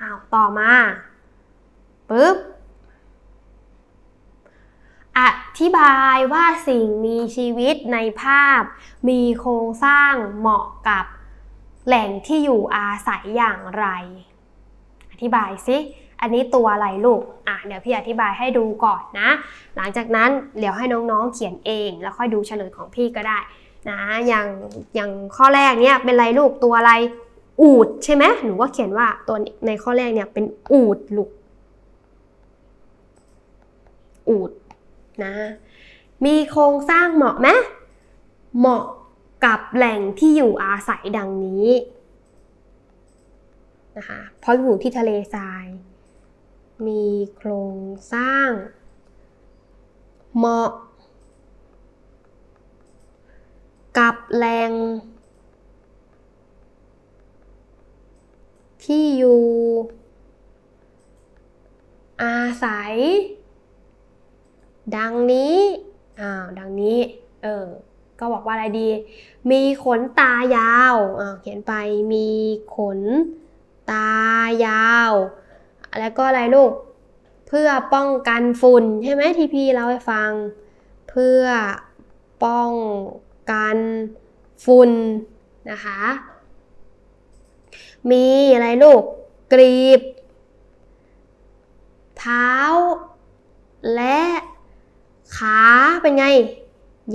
อ้าวต่อมาปึ๊บอธิบายว่าสิ่งมีชีวิตในภาพ มีโครงสร้างเหมาะกับแหล่งที่อยู่อาศัยอย่างไร อธิบายสิอันนี้ตัวอะไรลูก อะเดี๋ยวพี่อธิบายให้ดูก่อนนะ หลังจากนั้นเดี๋ยวให้น้องๆเขียนเอง แล้วค่อยดูเฉลยของพี่ก็ได้นะ อย่างอย่างข้อแรกเนี่ยเป็นอะไรลูกตัวอะไร อูดใช่ไหมหนูก็เขียนว่าตัวในข้อแรกเนี่ยเป็นอูดลูกอูดนะมีโครงสร้างเหมาะไหมเหมาะกับแหล่งที่อยู่อาศัยดังนี้นะคะเพราะอยู่ที่ทะเลทราย มีโครงสร้าง เหมาะ กับแหล่ง ที่อยู่ อาศัย ดังนี้ อ้าว ดังนี้ เออ ก็บอกว่าอะไรดี มีขนตายาวอ้าวเขียนไป มีขนตายาว แล้วก็อะไรลูก เพื่อป้องกันฝุ่นใช่ไหมที่พี่เล่าให้ฟัง เพื่อป้องกันฝุ่นนะคะ มีอะไรลูก กรีบ เท้า และขาเป็นไง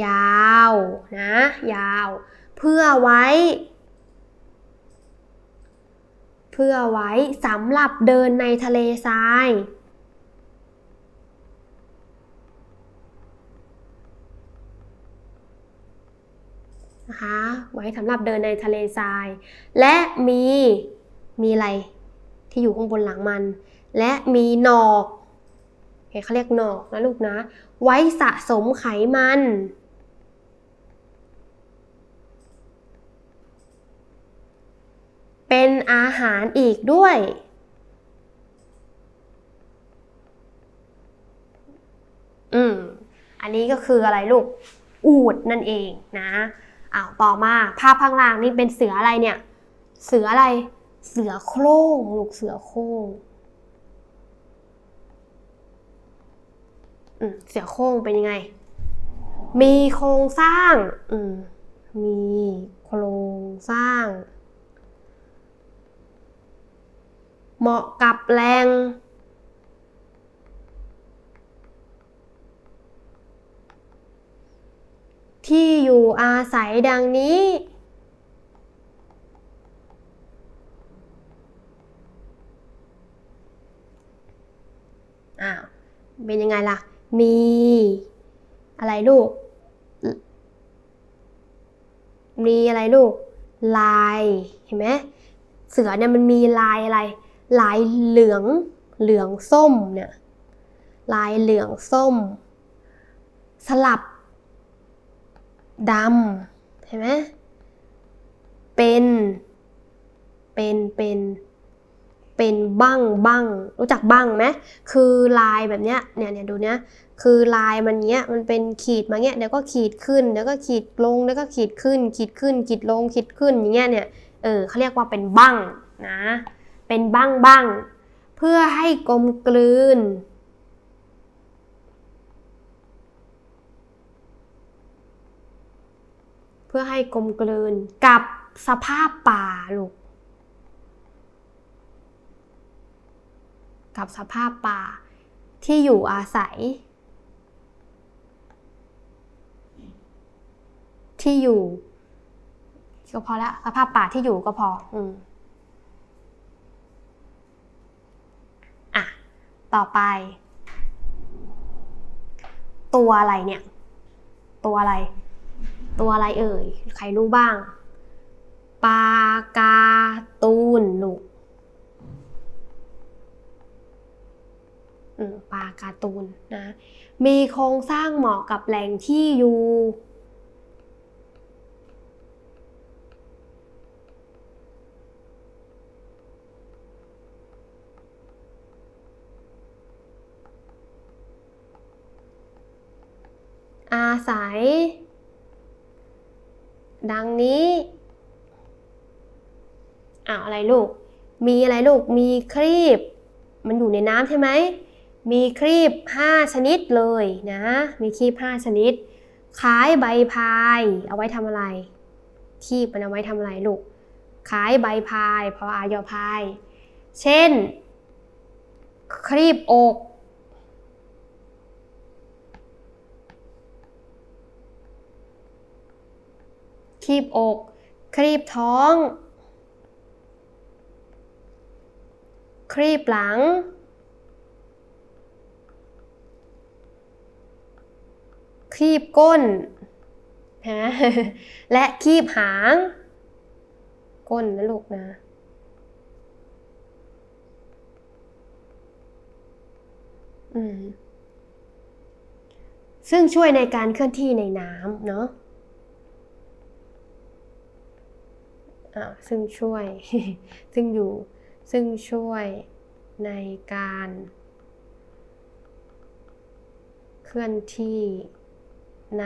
ยาวนะ ยาว เพื่อไว้ เพื่อไว้สำหรับเดินในทะเลทราย นะคะ ไว้สำหรับเดินในทะเลทราย และมีมีอะไรที่อยู่ข้างบนหลังมัน และมีหนอกเขาเรียกหนอกนะลูกนะ ไว้สะสมไขมัน เป็นอาหารอีกด้วยอืม อันนี้ก็คืออะไรลูก อูดนั่นเองนะ อ้าวต่อมาภาพข้างล่างนี่เป็นเสืออะไรเนี่ย เสืออะไร เสือโคร่งลูกเสือโคร่งเสือโคร่งเป็นยังไง มีโครงสร้างอืมมีโครงสร้าง เหมาะกับแรง ที่อยู่อาศัยดังนี้ อ้าว เป็นยังไงล่ะ มี อะไรลูก มีอะไรลูก ลาย เห็นไหม เสือเนี่ยมันมีลายอะไร ลายเหลือง เหลืองส้มเนี่ย ลายเหลืองส้ม สลับ ดำเห็นไหมเป็น เป็นเป็นเป็นบั้งบั้งรู้จักบั้งไหมคือลายแบบเนี้ยเนี่ยเนี่ยดูเนี้ยคือลายมันเนี้ยมันเป็นขีดมาเนี้ยเดี๋ยวก็ขีดขึ้นเดี๋ยวก็ขีดลงแล้วก็ขีดขึ้น ขีดขึ้น ขีดลงขีดขึ้นอย่างเงี้ยเนี่ยเออเขาเรียกว่าเป็นบั้งนะ เป็นบั้งบั้งเพื่อให้กลมกลืน เพื่อให้กลมกลืนกับสภาพป่าลูก กับสภาพป่าที่อยู่อาศัย ที่อยู่ก็พอละสภาพป่าที่อยู่ก็พอ อืมอะ ต่อไป ตัวอะไรเนี่ย ตัวอะไร ตัวอะไรเอ่ย ใครรู้บ้างปลากาตูนลูกอืมปลาการ์ตูนนะ มีโครงสร้างเหมาะกับแหล่งที่อยู่ อาศัย ดังนี้อ้าวอะไรลูก มีอะไรลูก มีครีบ มันอยู่ในน้ำใช่ไหม มีครีบ 5 ชนิดเลยนะ มีครีบ 5 ชนิดคล้ายใบพาย เอาไว้ทำอะไร ครีบมันเอาไว้ทำอะไรลูกคล้ายใบพาย พออายอพาย เช่น ครีบอก ครีบอก ครีบท้อง ครีบหลัง ครีบก้นฮะและครีบหาง ก้นนะลูกนะอืมซึ่งช่วยในการเคลื่อนที่ในน้ำเนาะ อ่าซึ่งช่วย ซึ่งอยู่ ซึ่งช่วยในการ เคลื่อนที่ใน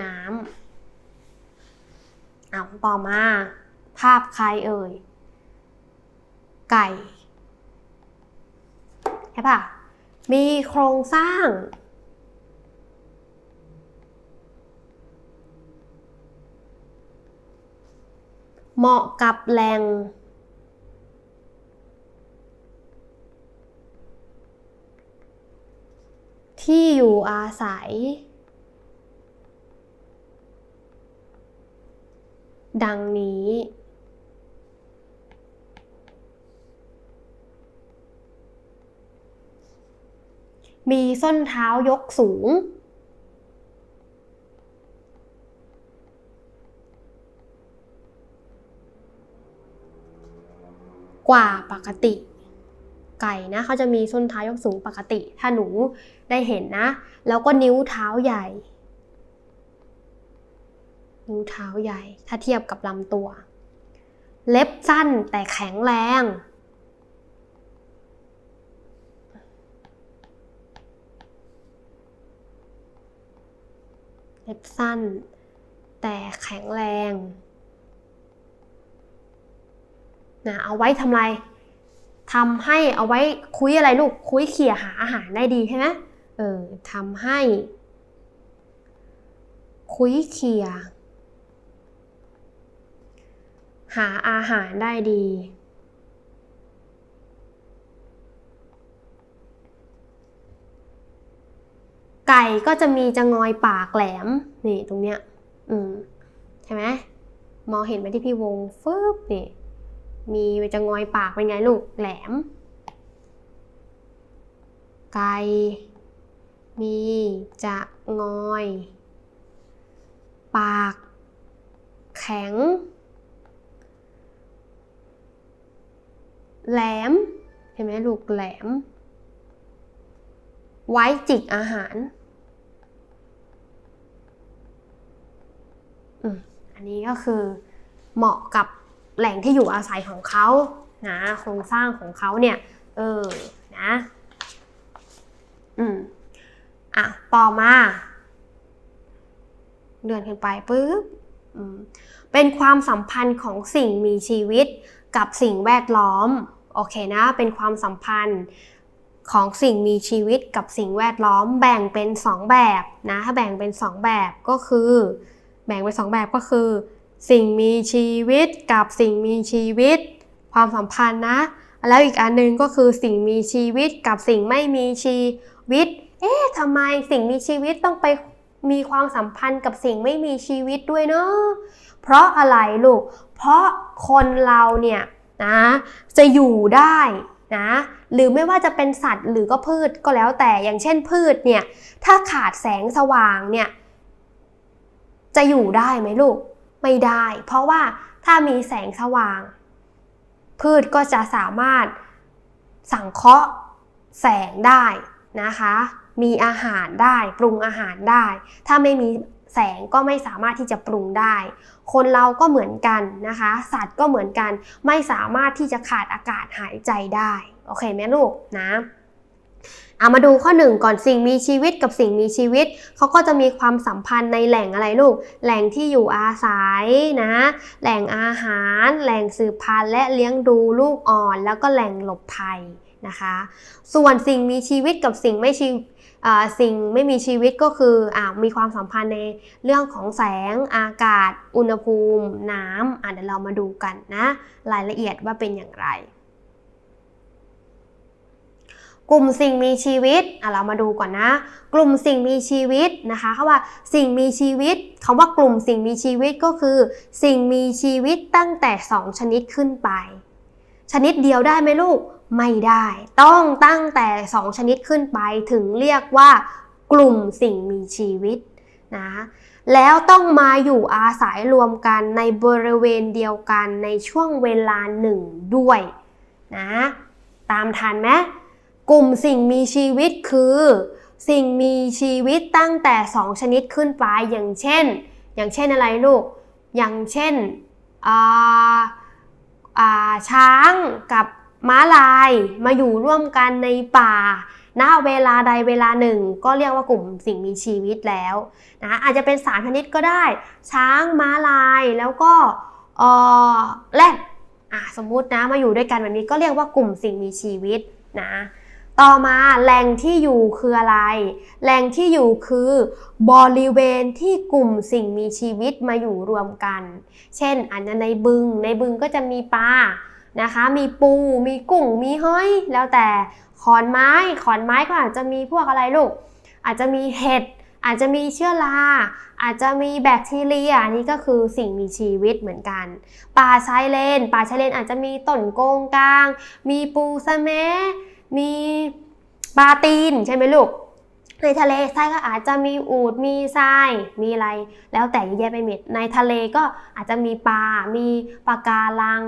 น้ำเอาต่อมา ภาพใครเอ่ย ไก่ ใช่ปะมีโครงสร้าง เหมาะกับแหล่ง ที่อยู่อาศัย ดังนี้ มีส้นเท้ายกสูง กว่าปกติ ไก่นะเขาจะมีส้นเท้ายกสูงปกติ ถ้าหนูได้เห็นนะ แล้วก็นิ้วเท้าใหญ่ นิ้วเท้าใหญ่ ถ้าเทียบกับลำตัว เล็บสั้นแต่แข็งแรง เล็บสั้นแต่แข็งแรง นะเอาไว้ทำไรทำให้เอาไว้คุยอะไรลูกคุยเขี่ยหาอาหารได้ดีใช่ไหมเออทำให้ คุยเขี่ยหาอาหารได้ดี ไก่ก็จะมีจะงอยปากแหลม นี่ตรงเนี้ย อืม ใช่ไหมมองเห็นไหมที่พี่วงฟึบนี่ มีจะงอยปากเป็นไงลูก แหลม ไก่มีจะงอย ปาก แข็ง แหลม เห็นไหมลูกแหลม ไว้จิกอาหารอันนี้ก็คือเหมาะกับ แหล่งที่อยู่อาศัยของเขานะโครงสร้างของเขาเนี่ยเออนะอืมอะต่อมาเลื่อนขึ้นไปปุ๊บอืมเป็นความสัมพันธ์ของสิ่งมีชีวิตกับสิ่งแวดล้อมโอเคนะเป็นความสัมพันธ์ของสิ่งมีชีวิตกับสิ่งแวดล้อมแบ่งเป็น 2 แบบนะถ้าแบ่งเป็น 2 แบบก็คือ แบ่งเป็น 2 แบบก็คือ สิ่งมีชีวิตกับสิ่งมีชีวิต ความสัมพันธ์นะ แล้วอีกอันหนึงก็คือสิ่งมีชีวิตกับสิ่งไม่มีชีวิต เอ๊ะทำไมสิ่งมีชีวิตต้องไปมีความสัมพันธ์กับสิ่งไม่มีชีวิตด้วยเนาะเพราะอะไรลูก เพราะคนเราเนี่ยนะจะอยู่ได้นะหรือไม่ว่าจะเป็นสัตว์หรือก็พืชก็แล้วแต่อย่างเช่นพืชเนี่ยถ้าขาดแสงสว่างเนี่ยจะอยู่ได้ไหมลูก ไม่ได้ เพราะว่าถ้ามีแสงสว่าง พืชก็จะสามารถสังเคราะห์แสงได้นะคะ มีอาหารได้ปรุงอาหารได้ ถ้าไม่มีแสงก็ไม่สามารถที่จะปรุงได้ คนเราก็เหมือนกันนะคะ สัตว์ก็เหมือนกัน ไม่สามารถที่จะขาดอากาศหายใจได้ โอเคไหมลูกนะ อามาดูข้อหนึ่งก่อนสิ่งมีชีวิตกับสิ่งมีชีวิตเขาก็จะมีความสัมพันธ์ในแหล่งอะไรลูก แหล่งที่อยู่อาศัยนะ แหล่งอาหาร แหล่งสืบพันธุ์และเลี้ยงดูลูกอ่อน แล้วก็แหล่งหลบภัยนะคะ ส่วนสิ่งมีชีวิตกับสิ่งไม่ชีสิ่งไม่มีชีวิตก็คืออมีความสัมพันธ์ในเรื่องของแสง อากาศ อุณหภูมิ น้ำเดี๋ยวเรามาดูกันนะ รายละเอียดว่าเป็นอย่างไร กลุ่มสิ่งมีชีวิตอะเรามาดูก่อนนะ กลุ่มสิ่งมีชีวิตนะคะเขาว่าสิ่งมีชีวิตคำว่ากลุ่มสิ่งมีชีวิตก็คือ สิ่งมีชีวิตตั้งแต่ 2 ชนิดขึ้นไป ชนิดเดียวได้ไหมลูกไม่ได้ ต้องตั้งแต่ 2 ชนิดขึ้นไปถึงเรียกว่า กลุ่มสิ่งมีชีวิตนะแล้วต้องมาอยู่อาศัยรวมกันในบริเวณเดียวกันในช่วงเวลาหนึ่งด้วยนะตามทันไหม กลุ่มสิ่งมีชีวิตคือ สิ่งมีชีวิตตั้งแต่ 2 ชนิดขึ้นไปอย่างเช่น อย่างเช่นอะไรลูก อย่างเช่นช้างกับม้าลายมาอยู่ร่วมกันในป่าณเวลาใดเวลาหนึ่ง ก็เรียกว่ากลุ่มสิ่งมีชีวิตแล้วนะอาจจะเป็นสามชนิดก็ได้ ช้างม้าลายแล้วก็แรดสมมุตินะมาอยู่ด้วยกันแบบนี้ก็เรียกว่ากลุ่มสิ่งมีชีวิตนะ ต่อมาแหล่งที่อยู่คืออะไร แหล่งที่อยู่คือบริเวณที่กลุ่มสิ่งมีชีวิตมาอยู่รวมกัน เช่นอาจจะในบึง ในบึงก็จะมีปลานะคะ มีปู มีกุ้ง มีห้อย แล้วแต่ขอนไม้ ขอนไม้ก็อาจจะมีพวกอะไรลูก อาจจะมีเห็ด อาจจะมีเชื้อรา อาจจะมีแบคทีเรีย อันนี้ก็คือสิ่งมีชีวิตเหมือนกัน ป่าชายเลน ป่าชายเลนอาจจะมีต้นโกงกลาง มีปูสะแม มีปลาตีนใช่ไหมลูก ในทะเลทรายก็อาจจะมีอูดมีทราย มีอะไร แล้วแต่เยอะแยะไปหมดในทะเลก็อาจจะมีปลา มีปลาการัง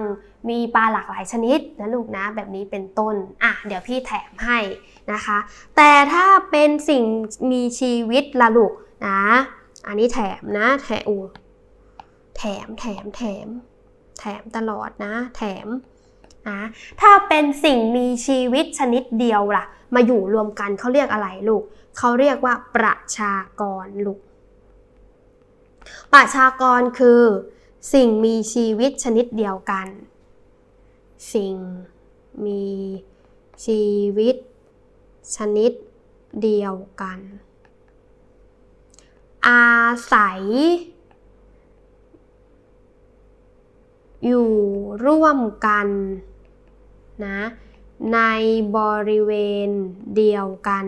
มีปลาหลากหลายชนิดนะลูกนะ แบบนี้เป็นต้น อะ เดี๋ยวพี่แถมให้นะคะ แต่ถ้าเป็นสิ่งมีชีวิตละลูกนะ อันนี้แถมนะ แถมอูแถม แถม แถม แถมตลอดนะ แถม นะถ้าเป็นสิ่งมีชีวิตชนิดเดียวล่ะ มาอยู่รวมกันเขาเรียกอะไรลูกเขาเรียกว่าประชากรลูกประชากรคือ สิ่งมีชีวิตชนิดเดียวกัน สิ่งมีชีวิต ชนิดเดียวกัน อาศัย อยู่ร่วมกัน นะในบริเวณเดียวกัน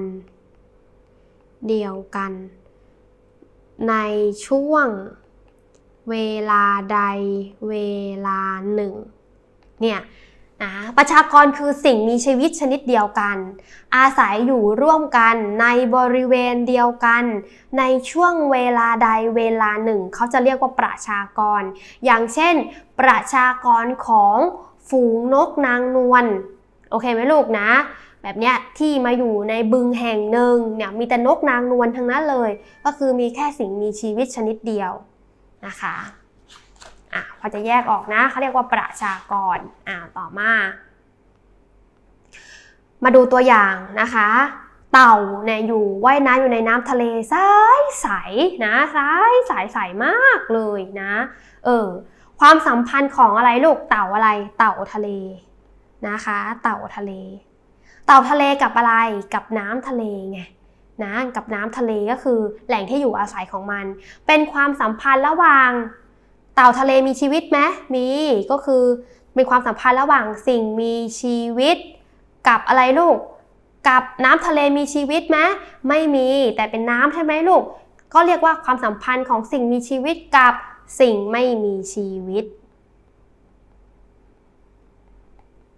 เดียวกัน ในช่วงเวลาใดเวลาหนึ่งเนี่ยนะประชากรคือสิ่งมีชีวิตชนิดเดียวกัน อาศัยอยู่ร่วมกันในบริเวณเดียวกัน ในช่วงเวลาใดเวลาหนึ่ง เขาจะเรียกว่าประชากร อย่างเช่น ประชากรของ ฝูงนกนางนวลโอเคไหมลูกนะ แบบเนี้ยที่มาอยู่ในบึงแห่งหนึ่งเนี่ยมีแต่นกนางนวลทั้งนั้นเลย ก็คือมีแค่สิ่งมีชีวิตชนิดเดียวนะคะอะพอจะแยกออกนะเขาเรียกว่าประชากรอ่าต่อมา มาดูตัวอย่างนะคะเต่าเนี่ยอยู่ว่ายน้ำอยู่ในน้ำทะเลใสใสนะใสใสใสมากเลยนะ เออ ความสัมพันธ์ของอะไรลูกเต่าอะไร เต่าทะเลนะคะ เต่าทะเล เต่าทะเลกับอะไรกับน้ำทะเลไงนะกับน้ำทะเลก็คือแหล่งที่อยู่อาศัยของมัน เป็นความสัมพันธ์ระหว่าง เต่าทะเลมีชีวิตไหมมีก็คือเป็นความสัมพันธ์ระหว่างสิ่งมีชีวิต กับอะไรลูก กับน้ำทะเลมีชีวิตไหมไม่มีแต่เป็นน้ำใช่ไหมลูก ก็เรียกว่าความสัมพันธ์ของสิ่งมีชีวิตกับ สิ่งไม่มีชีวิต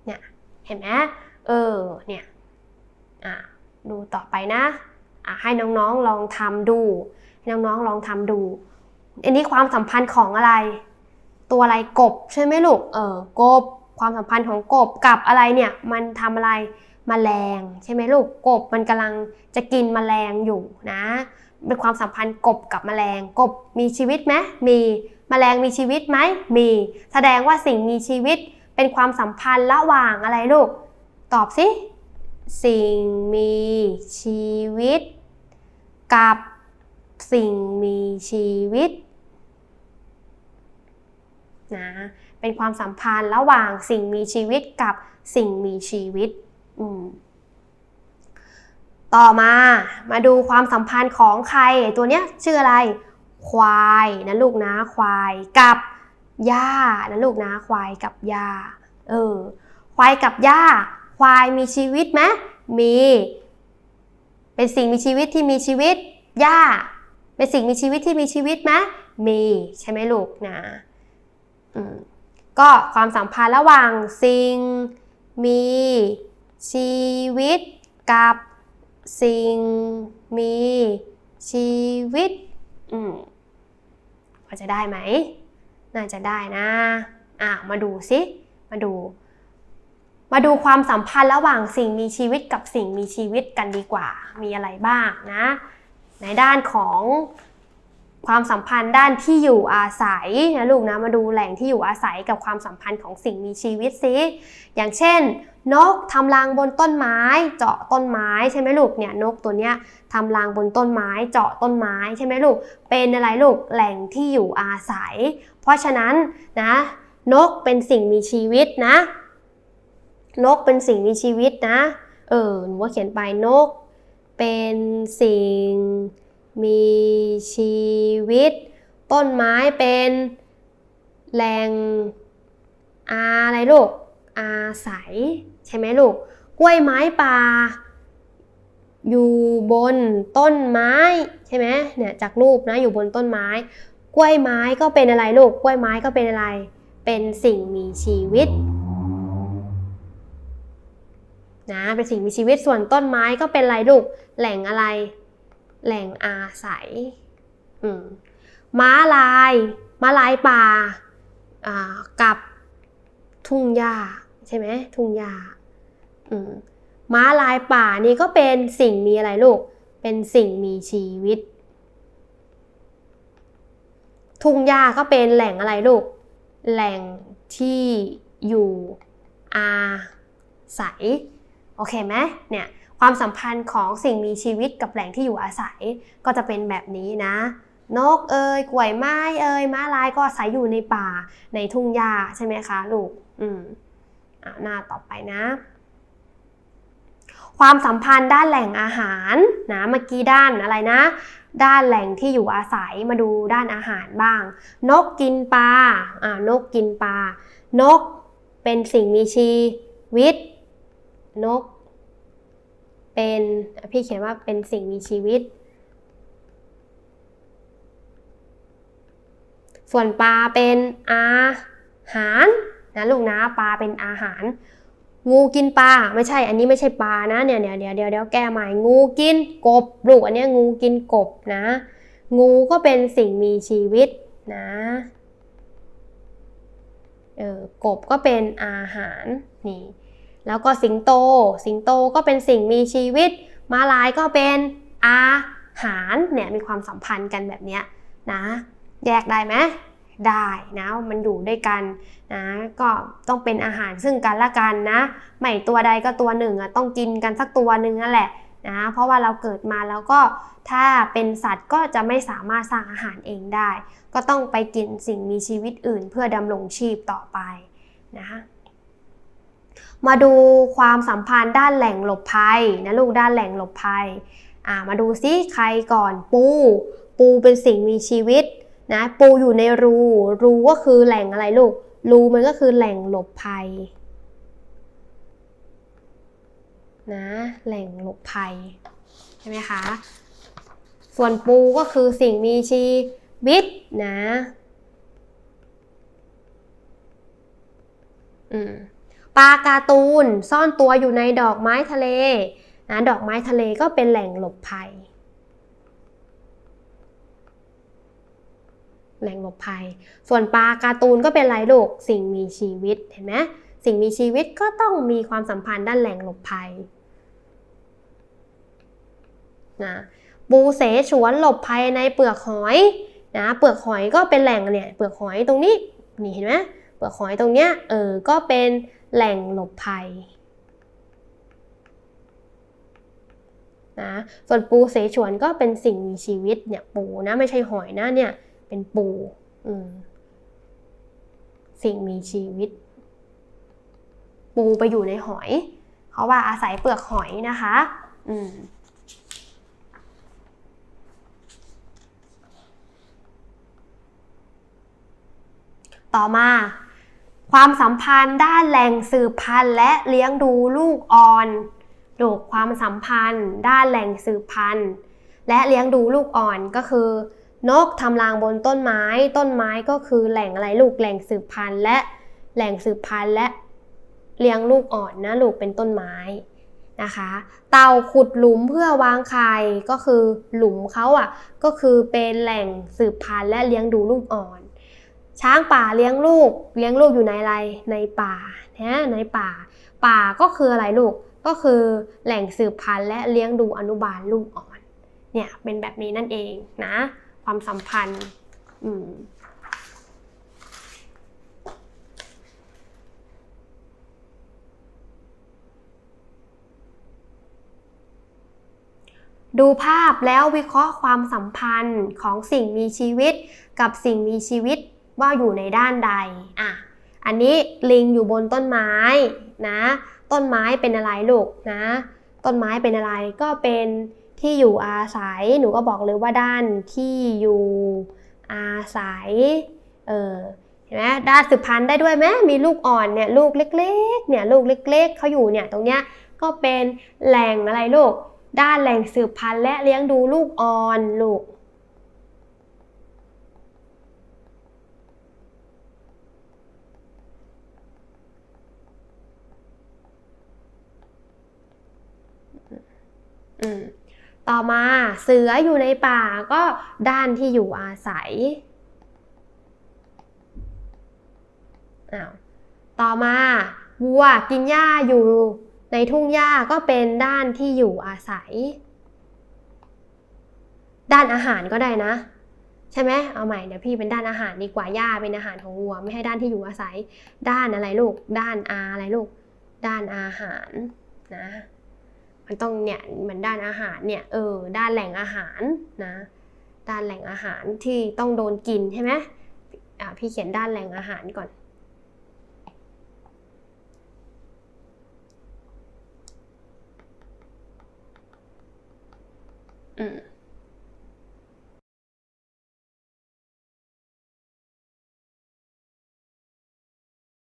เนี่ยเห็นไหมเออเนี่ยอะดูต่อไปนะอะให้น้องๆลองทำดูน้องๆลองทำดู อันนี้ความสัมพันธ์ของอะไร ตัวอะไรกบใช่ไหมลูกเออกบความสัมพันธ์ของกบกับอะไรเนี่ยมันทำอะไรแมลงใช่ไหมลูกกบมันกำลังจะกินแมลงอยู่นะ เป็นความสัมพันธ์กบกับแมลง กบมีชีวิตไหมมีแมลงมีชีวิตไหมมี แสดงว่าสิ่งมีชีวิต เป็นความสัมพันธ์ระหว่างอะไรลูก ตอบสิสิ่งมีชีวิต กับสิ่งมีชีวิตนะเป็นความสัมพันธ์ระหว่างสิ่งมีชีวิตกับสิ่งมีชีวิตอืม ต่อมามาดูความสัมพันธ์ของใครตัวเนี้ยชื่ออะไร ควายนะลูกนะควายกับหญ้านะลูกนะควายกับหญ้าเออควายกับหญ้า ควายมีชีวิตไหมมี เป็นสิ่งมีชีวิตที่มีชีวิตหญ้า เป็นสิ่งมีชีวิตที่มีชีวิตไหมมีใช่ไหมลูกนะอืมก็ความสัมพันธ์ระหว่างสิ่งมีชีวิตกับ สิ่งมีชีวิต อืมพอจะได้ไหม น่าจะได้นะ อะ มาดูสิ มาดู มาดูความสัมพันธ์ระหว่างสิ่งมีชีวิตกับสิ่งมีชีวิตกันดีกว่า มีอะไรบ้างนะ ในด้านของ ความสัมพันธ์ด้านที่อยู่อาศัยนะลูกนะมาดูแหล่งที่อยู่อาศัยกับความสัมพันธ์ของสิ่งมีชีวิตสิอย่างเช่น นกทำรังบนต้นไม้ เจาะต้นไม้ใช่ไหมลูกเนี่ยนกตัวเนี้ยทำรังบนต้นไม้ เจาะต้นไม้ใช่ไหมลูก เป็นอะไรลูกแหล่งที่อยู่อาศัย เพราะฉะนั้นนะนกเป็นสิ่งมีชีวิตนะ นกเป็นสิ่งมีชีวิตนะ เออหนูว่าเขียนไปนก เป็นสิ่ง มีชีวิต ต้นไม้เป็นแหล่งอะไรลูก อาศัย ใช่ไหมลูก กล้วยไม้ป่าอยู่บนต้นไม้ใช่ไหมเนี่ยจากรูปนะอยู่บนต้นไม้ กล้วยไม้ก็เป็นอะไรลูก กล้วยไม้ก็เป็นอะไร เป็นสิ่งมีชีวิตนะเป็นสิ่งมีชีวิตส่วนต้นไม้ก็เป็นอะไรลูก แหล่งอะไร แหล่งอาศัยม้าลายม้าลายป่ากับทุ่งหญ้าใช่ไหมทุ่งหญ้าม้าลายป่านี่ก็เป็นสิ่งมีอะไรลูก เป็นสิ่งมีชีวิต ทุ่งหญ้าก็เป็นแหล่งอะไรลูก แหล่งที่อยู่อาศัย โอเคไหมเนี่ย ความสัมพันธ์ของสิ่งมีชีวิตกับแหล่งที่อยู่อาศัยก็จะเป็นแบบนี้นะ นกเอ่ยกล้วยไม้เอ่ยม้าลายก็อาศัยอยู่ในป่าในทุ่งหญ้าใช่ไหมคะลูกอืมอ่าหน้าต่อไปนะ ความสัมพันธ์ด้านแหล่งอาหารนะเมื่อกี้ด้านอะไรนะ ด้านแหล่งที่อยู่อาศัยมาดูด้านอาหารบ้าง นกกินปลาอ่านกกินปลานกเป็นสิ่งมีชีวิต นก เป็นพี่เขียนว่าเป็นสิ่งมีชีวิต ส่วนปลาเป็นอาหารนะลูกนะปลาเป็นอาหาร งูกินปลาไม่ใช่ อันนี้ไม่ใช่ปลานะเนี่ยเดี๋ยวเดี๋ยวเดี๋ยวแก้ใหม่งูกินกบลูกอันนี้งูกินกบนะ งูก็เป็นสิ่งมีชีวิตนะเออกบก็เป็นอาหารนี่ แล้วก็สิงโต สิงโตก็เป็นสิ่งมีชีวิต ม้าลายก็เป็นอาหารเนี่ยมีความสัมพันธ์กันแบบนี้นะ แยกได้ไหมได้นะมันอยู่ด้วยกันนะก็ต้องเป็นอาหารซึ่งกันและกันนะไม่ตัวใดก็ตัวหนึ่งอะต้องกินกันสักตัวหนึ่งนั่นแหละนะเพราะว่าเราเกิดมาแล้วก็ถ้าเป็นสัตว์ก็จะไม่สามารถสร้างอาหารเองได้ ก็ต้องไปกินสิ่งมีชีวิตอื่นเพื่อดำรงชีพต่อไปนะ มาดูความสัมพันธ์ด้านแหล่งหลบภัยนะลูกด้านแหล่งหลบภัยอ่ามาดูซิใครก่อนปู ปูเป็นสิ่งมีชีวิตนะปูอยู่ในรู รูก็คือแหล่งอะไรลูก รูมันก็คือแหล่งหลบภัยนะแหล่งหลบภัยใช่ไหมคะ ส่วนปูก็คือสิ่งมีชีวิตนะ อืม ปลาการ์ตูนซ่อนตัวอยู่ในดอกไม้ทะเลนะดอกไม้ทะเลก็เป็นแหล่งหลบภัย แหล่งหลบภัย ส่วนปลาการ์ตูนก็เป็นไรลูกสิ่งมีชีวิตเห็นไหมสิ่งมีชีวิตก็ต้องมีความสัมพันธ์ด้านแหล่งหลบภัยนะปูเสฉวนหลบภัยในเปลือกหอยนะเปลือกหอยก็เป็นแหล่งเนี่ยเปลือกหอยตรงนี้นี่เห็นไหมเปลือกหอยตรงเนี้ยเออก็เป็น แหล่งหลบภัยนะส่วนปูเสฉวนก็เป็นสิ่งมีชีวิตเนี่ยปูนะไม่ใช่หอยนะเนี่ยเป็นปูสิ่งมีชีวิต ปูไปอยู่ในหอยเพราะว่าอาศัยเปลือกหอยนะคะอืมต่อมา ความสัมพันธ์ด้านแหล่งสืบพันธุ์และเลี้ยงดูลูกอ่อนลูกความสัมพันธ์ ด้านแหล่งสืบพันธุ์ และเลี้ยงดูลูกอ่อนก็คือ นกทำรังบนต้นไม้ ต้นไม้ก็คือแหล่งอะไรลูกแหล่งสืบพันธุ์ และแหล่งสืบพันธุ์และเลี้ยงลูกอ่อนนะลูกเป็นต้นไม้นะคะ เต่าขุดหลุมเพื่อวางไข่ก็คือหลุมเขาอะก็คือเป็นแหล่งสืบพันธุ์และเลี้ยงดูลูกอ่อน ช้างป่าเลี้ยงลูก เลี้ยงลูกอยู่ในอะไร ในป่านะในป่า ป่าก็คืออะไรลูก ก็คือแหล่งสืบพันธุ์และเลี้ยงดูอนุบาลลูกอ่อน เนี่ยเป็นแบบนี้นั่นเองนะ ความสัมพันธ์อืมดูภาพแล้ววิเคราะห์ความสัมพันธ์ของสิ่งมีชีวิตกับสิ่งมีชีวิต ว่าอยู่ในด้านใดอะอันนี้ลิงอยู่บนต้นไม้นะ ต้นไม้เป็นอะไรลูกนะ ต้นไม้เป็นอะไรก็เป็นที่อยู่อาศัยหนูก็บอกเลยว่าด้านที่อยู่อาศัยเออเห็นไหมด้านสืบพันธุ์ได้ด้วยไหมมีลูกอ่อนเนี่ยลูกเล็กๆเนี่ยลูกเล็ก ๆเขาอยู่เนี่ยตรงเนี้ยก็เป็นแหล่งอะไรลูกด้านแหล่งสืบพันธุ์และเลี้ยงดูลูกอ่อนลูก ต่อมาเสืออยู่ในป่าก็ด้านที่อยู่อาศัยอ้าวต่อมาวัวกินหญ้าอยู่ในทุ่งหญ้าก็เป็นด้านที่อยู่อาศัย ด้านอาหารก็ได้นะ ใช่ไหมเอาใหม่เดี๋ยวพี่เป็นด้านอาหารดีกว่าหญ้าเป็นอาหารของวัว ไม่ให้ด้านที่อยู่อาศัย ด้านอะไรลูก ด้านอาอะไรลูก ด้านอาหารนะ มันต้องเนี่ยมันด้านอาหารเนี่ยเออด้านแหล่งอาหารนะด้านแหล่งอาหารที่ต้องโดนกินใช่ไหมอ่าพี่เขียนด้านแหล่งอาหารก่อน อืม